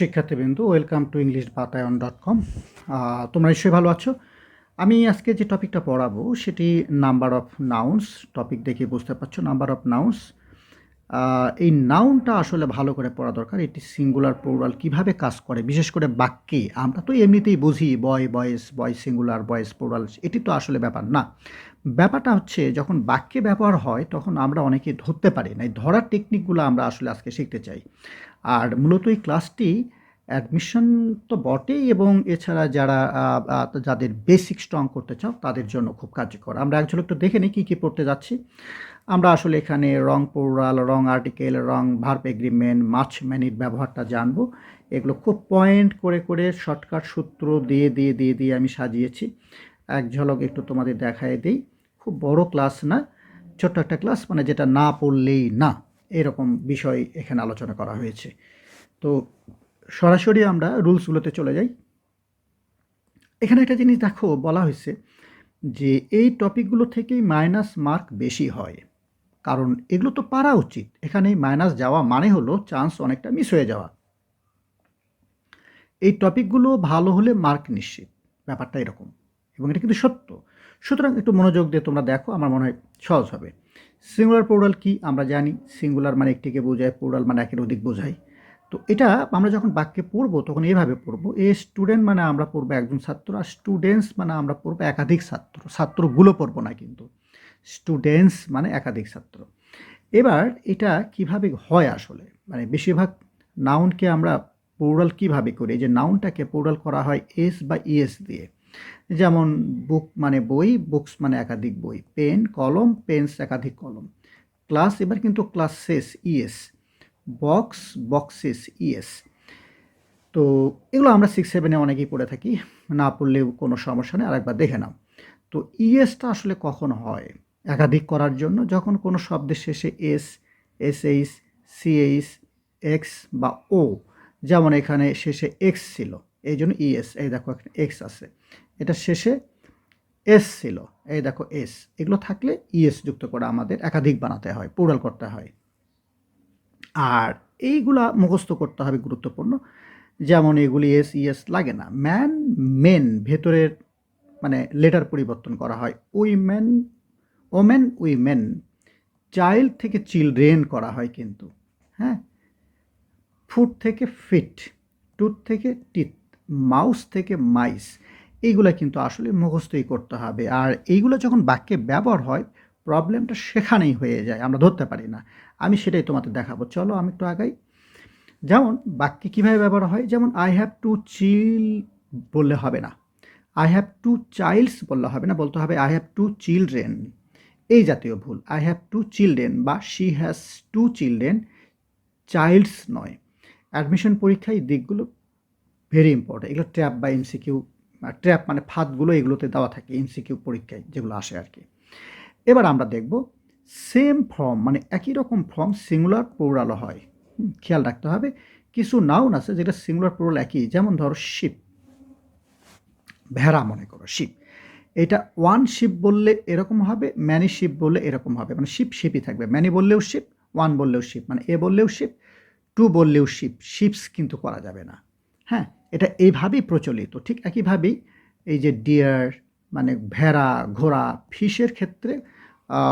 শিক্ষার্থীবৃন্দু welcome to English Batayan dot com তোমরা নিশ্চয়ই ভালো আছো। আমি আজকে যে টপিকটা পড়াবো, সেটি নাম্বার অফ নাউন্স টপিক দেখে বুঝতে পারছ নাম্বার অফ নাউন্স এই নাউনটা আসলে ভালো করে পড়া দরকার, এটি সিঙ্গুলার প্লুরাল কীভাবে কাজ করে, বিশেষ করে বাক্যে। আমরা তো এমনিতেই বুঝি বয় বয়েস বয় সিঙ্গুলার বয়েস প্লুরাল এটি তো আসলে ব্যাপার না। ব্যাপারটা হচ্ছে, যখন বাক্যে ব্যবহার হয়, তখন আমরা অনেকে ধরতে পারি না। এই ধরার টেকনিকগুলো আমরা আসলে আজকে শিখতে চাই। আর মূলত এই ক্লাসটি অ্যাডমিশন তো বটেই এবং এছাড়া যারা যাদের বেসিক স্ট্রং করতে চাও তাদের জন্য খুব কার্যকর। আমরা এক ঝলক একটু দেখে নিই কী কী পড়তে যাচ্ছি। আমরা আসলে এখানে রং পোরাল রং আর্টিকেল রং ভার্প এগ্রিমেন্ট মাছ ম্যানির ব্যবহারটা জানব। এগুলো খুব পয়েন্ট করে করে শর্টকাট সূত্র দিয়ে দিয়ে দিয়ে দিয়ে আমি সাজিয়েছি। এক ঝলক একটু তোমাদের দেখায় দিই। খুব বড় ক্লাস না, ছোট্ট একটা ক্লাস মানে যেটা না পড়লেই না, এরকম বিষয় এখানে আলোচনা করা হয়েছে। তো সরাসরি আমরা রুলসগুলোতে চলে যাই। এখানে একটা জিনিস দেখো, বলা হয়েছে যে এই টপিকগুলো থেকেই মাইনাস মার্ক বেশি হয়। কারণ এগুলো তো পারা উচিত। এখানে মাইনাস যাওয়া মানে হলো চান্স অনেকটা মিস হয়ে যাওয়া। এই টপিকগুলো ভালো হলে মার্ক নিশ্চিত। ব্যাপারটা এরকম। এবং এটা কিন্তু সত্য। সুতরাং একটু মনোযোগ দিয়ে তোমরা দেখো, আমার মনে হয় সহজ হবে। সিঙ্গুলার পোর্ডাল কি আমরা জানি। সিঙ্গুলার মানে একটিকে বোঝায় পোর্ডাল মানে একের অধিক বোঝায়। তো এটা আমরা যখন বাক্যে পড়ব, তখন এভাবে পড়ব, এ স্টুডেন্ট মানে আমরা পড়ব একজন ছাত্র, আর স্টুডেন্টস মানে আমরা পড়ব একাধিক ছাত্র, ছাত্রগুলো পড়ব না কিন্তু। স্টুডেন্টস মানে একাধিক ছাত্র। এবার এটা কীভাবে হয় আসলে? মানে বেশিরভাগ নাউনকে আমরা পোরাল কীভাবে করি? যে নাউনটাকে পোরাল করা হয় এস বা ইএস দিয়ে। যেমন বুক মানে বই বুকস মানে একাধিক বই। পেন কলম পেন্স একাধিক কলম। ক্লাস এবার কিন্তু ক্লাস শেষ ইএস বক্স বক্সেস ইএস তো এগুলো আমরা সিক্স সেভেনে অনেকেই পড়ে থাকি, না পড়লেও কোনো সমস্যা নেই, আরেকবার দেখে নাও। তো ইএসটা আসলে কখন হয়? একাধিক করার জন্য যখন কোনো শব্দের শেষে S S H CH X বা ও যেমন এখানে শেষে এক্স ছিল, এই জন্য ইএস এই দেখো এখানে এক্স আছে। এটা শেষে এস ছিল, এই দেখো এস এগুলো থাকলে ইএস যুক্ত করে আমাদের একাধিক বানাতে হয় পুরাল করতে হয়। আর এইগুলা মুখস্থ করতে হবে গুরুত্বপূর্ণ। যেমন এগুলি এস ইএস লাগে না। ম্যান, মেন ভেতরের মানে লেটার পরিবর্তন করা হয়। Woman, women, women. চাইল্ড থেকে চিলড্রেন করা হয় কিন্তু হ্যাঁ? ফুট থেকে ফিট, টুথ থেকে টিথ, মাউস থেকে মাইস। এইগুলো কিন্তু আসলে মুখস্থই করতে হবে। আর এইগুলো যখন বাক্যে ব্যবহার হয় প্রবলেমটা সেখানেই হয়ে যায়, আমরা ধরতে পারি না। আমি সেটাই তোমাদের দেখাবো। চলো আমি একটু আগাই। যেমন বাক্যে কীভাবে ব্যবহার হয়? যেমন আই হ্যাভ টু চিল বললে হবে না। আই হ্যাভ টু চাইল্ডস বললে হবে না। বলতে হবে আই হ্যাভ টু চিলড্রেন এই জাতীয় ভুল। আই হ্যাভ টু চিলড্রেন বা she has two children childs নয়। অ্যাডমিশন পরীক্ষায় এই দিকগুলো ভেরি ইম্পর্টেন্ট এগুলো ট্র্যাপ বা এমসিকিউ ট্র্যাপ মানে ফাঁদগুলো এগুলোতে দেওয়া থাকে এমসিকিউ পরীক্ষায় যেগুলো আসে আর কি। এবার আমরা দেখব সেম ফর্ম মানে একই রকম ফর্ম সিঙ্গুলার পোরালও হয়। খেয়াল রাখতে হবে। কিছু নাউন আছে যেটা সিঙ্গুলার পোরাল একই। যেমন ধরো শিপ ভেড়া মনে করো শিপ এটা ওয়ান শিপ বললে এরকম হবে ম্যানি শিপ বললে এরকম হবে। মানে শিপ শিপই থাকবে। ম্যানি বললেও শিপ ওয়ান বললেও শিপ মানে এ বললেও শিপ টু বললেও শিপ শিপস কিন্তু করা যাবে না। হ্যাঁ এটা এইভাবেই প্রচলিত। ঠিক একইভাবেই এই যে ডিয়ার মানে ভেড়া, ঘোড়া, ফিশের ক্ষেত্রে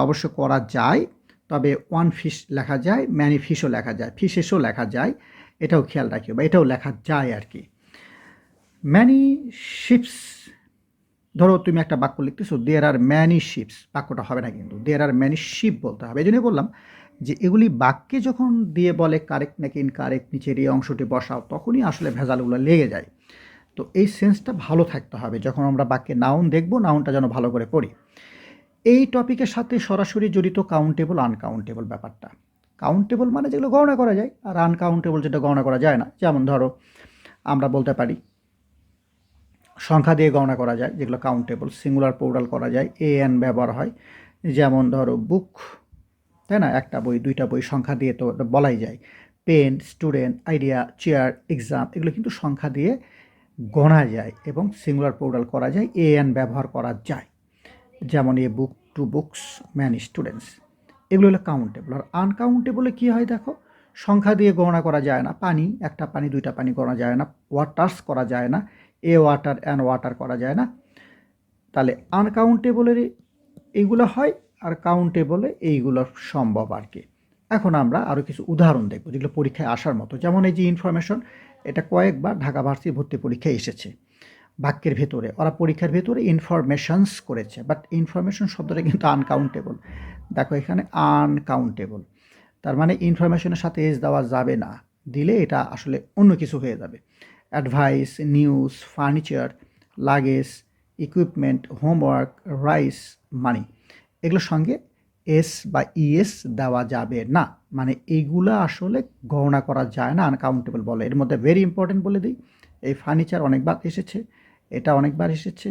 অবশ্য করা যায়। তবে ওয়ান ফিশ লেখা যায় ম্যানি ফিশও লেখা যায় ফিশেসও লেখা যায়। এটাও খেয়াল রাখি বা এটাও লেখা যায় আর কি ম্যানি শিপস ধরো তুমি একটা বাক্য লিখতেছো দেয়ার আর ম্যানি শিপস বাক্যটা হবে না কিন্তু দেয়ার আর ম্যানি শিপ বলতে হবে। এই বললাম যে এগুলি বাক্যে যখন দিয়ে বলে কারেক্ট নাকি ইনকারেক্ট নিচের এই অংশটি বসাও তখনই আসলে ভেজালগুলো লেগে যায়। তো এই সেন্সটা ভালো থাকতে হবে। যখন আমরা বাক্যে নাউন দেখব নাউনটা যেন ভালো করে পড়ি। এই টপিকের সাথে সরাসরি জড়িত কাউন্টেবল আনকাউন্টেবল ব্যাপারটা। কাউন্টেবল মানে যেগুলো গণনা করা যায়, আর আনকাউন্টেবল যেটা গণনা করা যায় না। যেমন ধরো, আমরা বলতে পারি, সংখ্যা দিয়ে গণনা করা যায়, যেগুলো কাউন্টেবল সিঙ্গুলার পোর্টাল করা যায় এ এন ব্যবহার হয়। যেমন ধরো বুক তাই না? একটা বই, দুইটা বই সংখ্যা দিয়ে তো বলাই যায়। Pen student idea chair exam এগুলো কিন্তু সংখ্যা দিয়ে গণা যায় এবং সিঙ্গুলার পোর্টাল করা যায় এ এন ব্যবহার করা যায়। যেমন a book two books man students. এগুলো হলো কাউন্টেবল। আর আনকাউন্টেবলে কী হয় দেখো? সংখ্যা দিয়ে গণনা করা যায় না। পানি, একটা পানি, দুইটা পানি গণনা যায় না। ওয়াটার্স করা যায় না। এ ওয়াটার, অ্যান ওয়াটার করা যায় না। তাহলে আনকাউন্টেবলের এইগুলো হয় আর কাউন্টেবলে এইগুলো সম্ভব আর কি। এখন আমরা আরও কিছু উদাহরণ দেখব যেগুলো পরীক্ষায় আসার মতো। যেমন এই যে ইনফরমেশন এটা কয়েকবার ঢাকা ভার্সিটি ভর্তি পরীক্ষায় এসেছে বাক্যের ভেতরে। ওরা পরীক্ষার ভেতরে ইনফরমেশনস করেছে বাট ইনফরমেশন শব্দটা কিন্তু আনকাউন্টেবল দেখো এখানে আনকাউন্টেবল তার মানে ইনফরমেশনের সাথে এজ দেওয়া যাবে না। দিলে এটা আসলে অন্য কিছু হয়ে যাবে। Advice news furniture luggage equipment homework rice money এগুলোর সঙ্গে এস বা ইএস দেওয়া যাবে না। মানে এইগুলো আসলে গণনা করা যায় না আনকাউন্টেবল বলে। এর মধ্যে ভেরি ইম্পর্টেন্ট বলে দিই, এই ফার্নিচার অনেকবার এসেছে, এটা অনেকবার এসেছে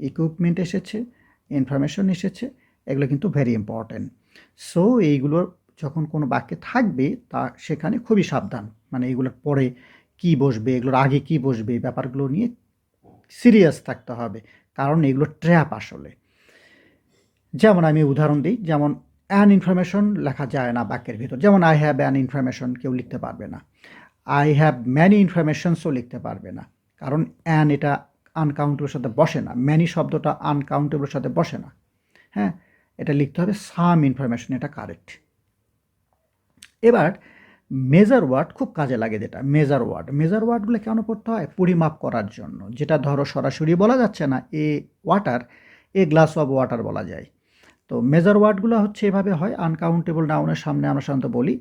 ইকুইপমেন্ট এসেছে ইনফরমেশন এসেছে, এগুলো কিন্তু ভেরি ইম্পর্টেন্ট সো এইগুলোর যখন কোনো বাক্যে থাকবে, তা সেখানে খুবই সাবধান। মানে এগুলোর পরে কি বসবে, এগুলোর আগে কি বসবে ব্যাপারগুলো নিয়ে সিরিয়াস থাকতে হবে। কারণ এগুলো ট্র্যাপ আসলে। যেমন আমি উদাহরণ দিই, যেমন অ্যান ইনফরমেশন লেখা যায় না বাক্যের ভিতর। যেমন আই হ্যাভ অ্যান ইনফরমেশন কেউ লিখতে পারবে না। আই হ্যাভ ম্যানি ইনফরমেশনসও লিখতে পারবে না। কারণ অ্যান এটা আনকাউন্টেবলের সাথে বসে না। ম্যানি শব্দটা আনকাউন্টেবলের সাথে বসে না। হ্যাঁ এটা লিখতে হবে সাম ইনফরমেশন এটা কারেক্ট এবার মেজার ওয়ার্ড খুব কাজে লাগে যেটা মেজার ওয়ার্ড মেজার ওয়ার্ডগুলো কেন পড়তে হয়? পরিমাপ করার জন্য। যেটা ধরো সরাসরি বলা যাচ্ছে না, a water a glass of water বলা যায়। তো মেজার ওয়ার্ডগুলো হচ্ছে এভাবে হয় আনকাউন্টেবল নাউনের সামনে আমরা সাধারণত বলি।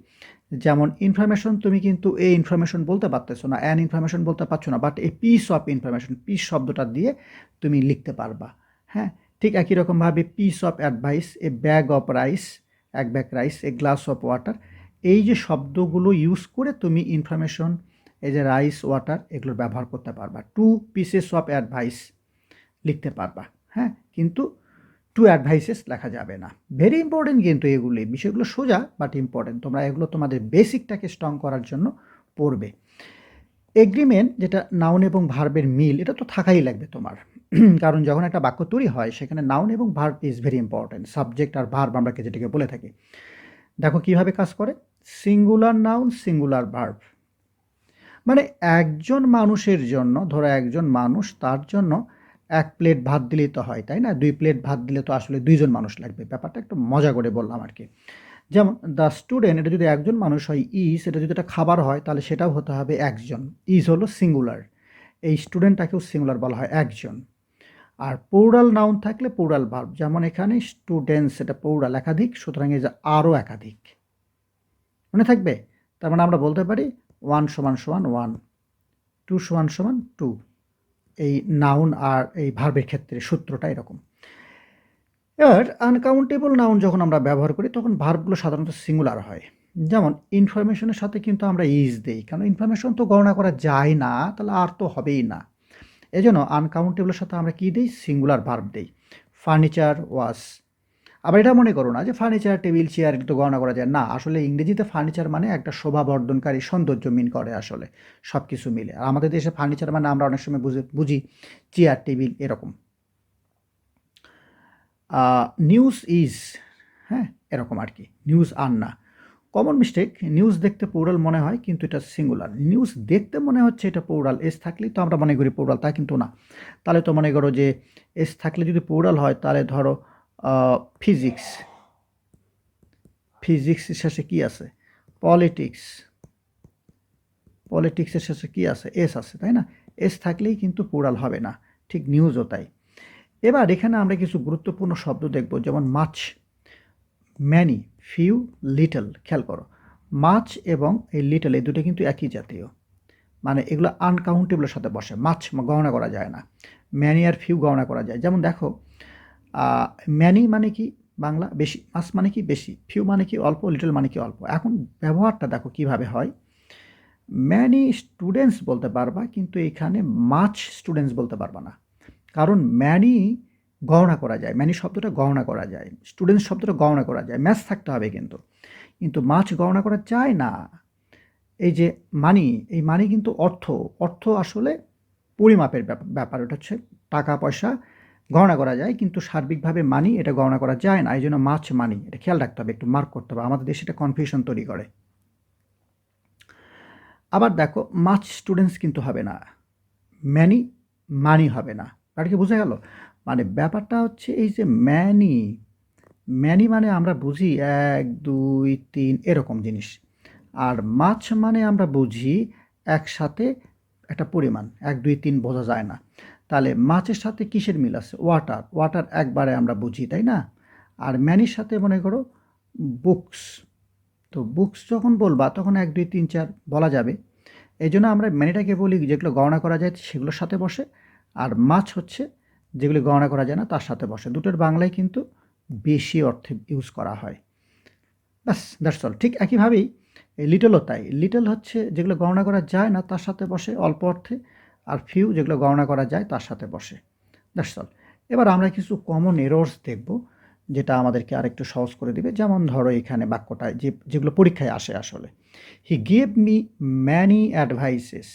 যেমন ইনফরমেশন তুমি কিন্তু এই ইনফরমেশন বলতে পারতেছো না অ্যান ইনফরমেশন বলতে পারছ না বাট এই পিস অফ ইনফরমেশন পিস শব্দটা দিয়ে তুমি লিখতে পারবা। হ্যাঁ ঠিক একই রকমভাবে piece of advice a bag of rice এক bag rice a glass of water এই যে শব্দগুলো ইউজ করে তুমি ইনফরমেশন এই যে রাইস ওয়াটার এগুলো ব্যবহার করতে পারবা। টু পিসেস অফ অ্যাডভাইস লিখতে পারবা। হ্যাঁ কিন্তু টু অ্যাডভাইসেস লেখা যাবে না। ভেরি ইম্পর্টেন্ট কিন্তু এগুলি, বিষয়গুলো সোজা বাট ইম্পর্টেন্ট তোমরা এগুলো তোমাদের বেসিকটাকে স্ট্রং করার জন্য পড়বে। এগ্রিমেন্ট যেটা নাউন এবং ভার্বের মিল, এটা তো থাকাই লাগবে তোমার। কারণ যখন একটা বাক্য তৈরি হয়, সেখানে নাউন এবং verb is very important subject R verb আমরা যেটাকে বলে থাকি? দেখো কীভাবে কাজ করে? সিঙ্গুলার নাউন সিঙ্গুলার ভার্ব মানে একজন মানুষের জন্য, ধরো একজন মানুষ তার জন্য এক প্লেট ভাত দিলেই তো হয়, তাই না? দুই প্লেট ভাত দিলে তো আসলে দুইজন মানুষ লাগবে। ব্যাপারটা একটু মজা করে বললাম আর কি যেমন দ্য স্টুডেন্ট এটা যদি একজন মানুষ হয় ইজ এটা যদি একটা খাবার হয়, তাহলে সেটাও হতে হবে একজন। ইজ হলো সিঙ্গুলার এই স্টুডেন্টটাকেও সিঙ্গুলার বলা হয়, একজন। আর পৌরাল নাউন থাকলে পৌরাল ভার্ব যেমন এখানে স্টুডেন্টস এটা পৌরাল একাধিক, সুতরাং এই যে আরও একাধিক। মনে থাকবে? তার মানে আমরা বলতে পারি ওয়ান সমান সমান ওয়ান টু সমান সমান টু এই নাউন আর এই ভার্বের ক্ষেত্রে সূত্রটা এরকম। এবার আনকাউন্টেবল নাউন যখন আমরা ব্যবহার করি, তখন ভার্বগুলো সাধারণত সিঙ্গুলার হয়। যেমন ইনফরমেশনের সাথে কিন্তু আমরা ইজ দিই। কারণ ইনফরমেশন তো গণনা করা যায় না, তাহলে আর তো হবেই না। এজন্য জন্য আনকাউন্টেবলের সাথে আমরা কী দিই? সিঙ্গুলার ভার্ব দিই। ফার্নিচার ওয়াস আবার এটা মনে করো না যে ফার্নিচার টেবিল চেয়ার তো গণনা করা যায়। না, আসলে ইংরেজিতে ফার্নিচার মানে একটা শোভাবর্ধনকারী সৌন্দর্য মিন করে আসলে সব কিছু মিলে। আর আমাদের দেশে ফার্নিচার মানে আমরা অনেক সময় বুঝে বুঝি চেয়ার টেবিল এরকম। নিউজ ইজ হ্যাঁ এরকম আর কি। নিউজ আর না। কমন মিস্টেক নিউজ দেখতে পৌরাল মনে হয়, কিন্তু এটা সিঙ্গুলার নিউজ দেখতে মনে হচ্ছে এটা পৌরাল এস থাকলেই তো আমরা মনে করি পৌরাল তা কিন্তু না। তাহলে তো মনে করো যে এস থাকলে যদি পৌরাল হয়, তাহলে ধরো ফিজিক্স ফিজিক্সের শেষে কী আছে? পলিটিক্স পলিটিক্সের শেষে কী আছে? এস আছে, তাই না? এস থাকলেই কিন্তু পোড়াল হবে না। ঠিক নিউজও তাই। এবার এখানে আমরা কিছু গুরুত্বপূর্ণ শব্দ দেখব, যেমন মাছ ম্যানি ফিউ লিটল খেয়াল করো। মাছ এবং এই লিটল এই দুটো কিন্তু একই জাতীয়। মানে এগুলো আনকাউন্টেবলের সাথে বসে। মাছ গণনা করা যায় না। ম্যানি আর ফিউ গণনা করা যায়। যেমন দেখো ম্যানি মানে কি? বাংলা বেশি মাস মানে কি? বেশি। ফিউ মানে কি? অল্প লিটল মানে কি? অল্প। এখন ব্যবহারটা দেখো কীভাবে হয়। ম্যানি স্টুডেন্টস বলতে পারবা, কিন্তু এখানে মাছ স্টুডেন্টস বলতে পারবা না। কারণ ম্যানি গণনা করা যায়। ম্যানি শব্দটা গণনা করা যায়। স্টুডেন্টস শব্দটা গণনা করা যায়। ম্যাথ থাকতে হবে কিন্তু। কিন্তু মাছ গণনা করা যায় না। এই যে মানি এই মানি কিন্তু অর্থ। অর্থ আসলে পরিমাপের ব্যাপ- ব্যাপার। ওটা হচ্ছে টাকা, পয়সা। গণনা করা যায়, কিন্তু সার্বিকভাবে মানি এটা গণনা করা যায় না এই জন্য মাছ মানি এটা খেয়াল রাখতে হবে, একটু মার্ক করতে হবে, আমাদের দেশে এটা কনফিউশন তৈরি করে। আবার দেখো মাছ স্টুডেন্টস কিন্তু হবে না ম্যানি মানি হবে না আর কি বোঝা গেল? মানে ব্যাপারটা হচ্ছে এই যে ম্যানি ম্যানি মানে আমরা বুঝি এক, দুই, তিন, এরকম জিনিস, আর মাছ মানে আমরা বুঝি একসাথে একটা পরিমাণ, এক, দুই, তিন বোঝা যায় না। তাহলে মাছের সাথে কিসের মিল আছে? ওয়াটার ওয়াটার একবারে আমরা বুঝি, তাই না? আর ম্যানির সাথে মনে করো বুকস তো বুকস যখন বলবা, তখন এক, দুই, তিন, চার বলা যাবে। এই জন্য আমরা ম্যানিটাকে বলি, যেগুলো গণনা করা যায় সেগুলোর সাথে বসে। আর মাছ হচ্ছে যেগুলি গণনা করা যায় না, তার সাথে বসে। দুটোর বাংলায় কিন্তু বেশি অর্থে ইউজ করা হয়। ব্যাস দ্যাটস অল ঠিক একইভাবেই লিটলও তাই। লিটল হচ্ছে যেগুলো গণনা করা যায় না, তার সাথে বসে অল্প অর্থে। আর ফিউ যেগুলো গণনা করা যায় তার সাথে বসে। দ্যাটস এবার আমরা কিছু কমন এরর্স দেখব, যেটা আমাদেরকে আরেকটু সহজ করে দিবে। যেমন ধরো এখানে বাক্যটায় যে, যেগুলো পরীক্ষায় আসে আসলে। He gave me many advices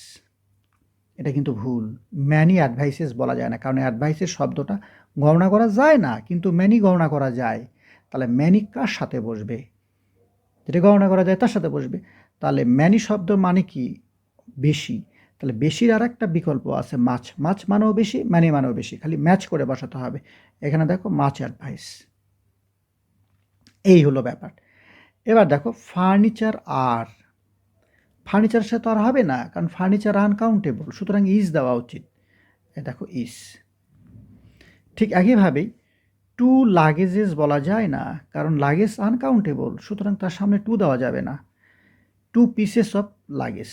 এটা কিন্তু ভুল। ম্যানি অ্যাডভাইসেস বলা যায় না, কারণ অ্যাডভাইসের শব্দটা গণনা করা যায় না, কিন্তু ম্যানি গণনা করা যায়। তাহলে ম্যানি কার সাথে বসবে? যেটা গণনা করা যায় তার সাথে বসবে। তাহলে ম্যানি শব্দ মানে কি? বেশি। তাহলে বেশির আর একটা বিকল্প আছে মাছ। মাছ মানেও বেশি ম্যানি মানেও বেশি। খালি ম্যাচ করে বসাতে হবে। এখানে দেখো মাছ অ্যাডভাইস এই হলো ব্যাপার। এবার দেখো ফার্নিচার আর। ফার্নিচারের সাথে আর হবে না, কারণ ফার্নিচার আনকাউন্টেবল সুতরাং ইজ দেওয়া উচিত। দেখো ইজ ঠিক একইভাবেই টু লাগেজেস বলা যায় না, কারণ লাগেজ আনকাউন্টেবল সুতরাং তার সামনে টু দেওয়া যাবে না। Two pieces of luggage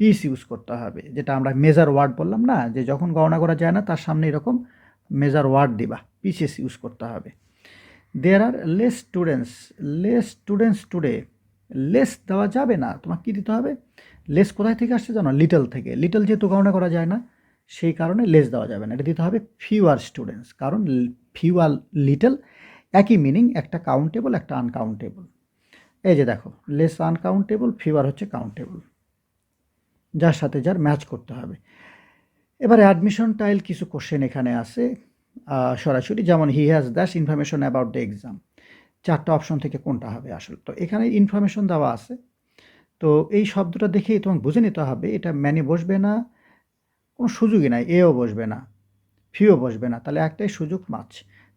piece use করতে হবে, যেটা আমরা মেজার ওয়ার্ড বললাম না, যে যখন গণনা করা যায় না, তার সামনে এরকম মেজার ওয়ার্ড দিবা পিসেস ইউজ করতে হবে। There are less students less students today less দেওয়া যাবে না তোমার কী দিতে হবে? লেস কোথায় থেকে আসছে জানো? লিটল থেকে। লিটল যেহেতু গণনা করা যায় না, সেই কারণে লেস দেওয়া যাবে না। এটা দিতে হবে ফিউয়ার স্টুডেন্টস কারণ ফিউয়ার লিটল একই মিনিং একটা কাউন্টেবল একটা আনকাউন্টেবল এই যে দেখো লেস আনকাউন্টেবল ফিউয়ার হচ্ছে কাউন্টেবল যার সাথে যার ম্যাচ করতে হবে। এবারে অ্যাডমিশন টাইল কিছু কোশ্চেন এখানে আছে সরাসরি যেমন he has dash information about the exam চারটা অপশন থেকে কোনটা হবে আসলে। তো এখানে ইনফরমেশন দেওয়া আছে। তো এই শব্দটা দেখেই তোমাকে বুঝে নিতে হবে, এটা ম্যানে বসবে না, কোনো সুযোগই নাই এও বসবে না ফিও বসবে না, তাহলে একটাই সুযোগ মাছ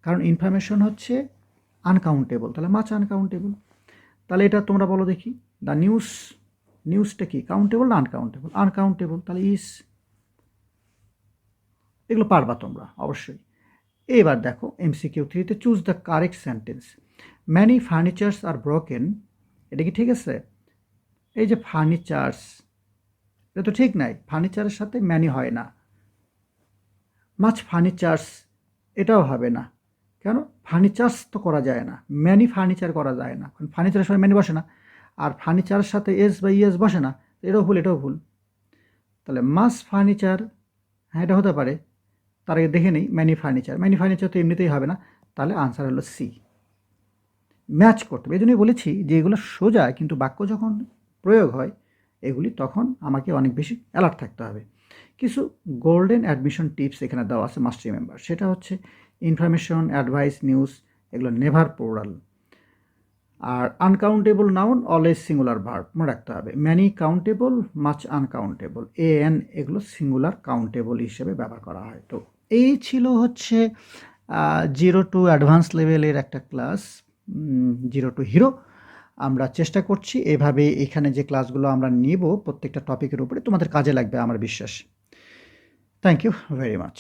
কারণ ইনফরমেশন হচ্ছে আনকাউন্টেবল তাহলে মাছ আনকাউন্টেবল তাহলে এটা তোমরা বলো দেখি দ্য নিউজ নিউজটা কি? কাউন্টেবল না আনকাউন্টেবল আনকাউন্টেবল তাহলে ইস এগুলো পারবা তোমরা, অবশ্যই। এবার দেখো এমসিকিউ থ্রিতে choose the correct sentence many furnitures are broken এটা কি ঠিক আছে? এই যে ফার্নিচার্স এটা তো ঠিক নাই। ফার্নিচারের সাথে ম্যানি হয় না। মাছ ফার্নিচার্স এটাও হবে না। কেন? ফার্নিচার্স তো করা যায় না। ম্যানি ফার্নিচার করা যায় না। কারণ ফার্নিচারের সময় ম্যানি বসে না। আর ফার্নিচারের সাথে এস বা ইএস বসে না এটাও ভুল এটাও ভুল। তাহলে মাস ফার্নিচার হ্যাঁ এটা হতে পারে। তার আগে দেখে নেই ম্যানি ফার্নিচার ম্যানি ফার্নিচার তো এমনিতেই হবে না। তাহলে আনসার হলো সি ম্যাচ করতে হবে। এই জন্যই বলেছি যে এগুলো সোজা, কিন্তু বাক্য যখন প্রয়োগ হয়, এগুলি তখন আমাকে অনেক বেশি অ্যালার্ট থাকতে হবে। কিছু গোল্ডেন অ্যাডমিশন টিপস এখানে দেওয়া আছে মাস্ট রিমেম্বার সেটা হচ্ছে ইনফরমেশন অ্যাডভাইস নিউজ এগুলো নেভার পোরাল আর uncountable noun always singular verb মনে রাখতে হবে। Many countable much uncountable a an এগুলো সিঙ্গুলার কাউন্টেবল হিসেবে ব্যবহার করা হয়। তো এই ছিল হচ্ছে জিরো টু অ্যাডভান্স লেভেলের একটা ক্লাস জিরো টু হিরো আমরা চেষ্টা করছি এভাবে এখানে যে ক্লাসগুলো আমরা নিব প্রত্যেকটা টপিকের উপরে, তোমাদের কাজে লাগবে আমার বিশ্বাস। Thank you very much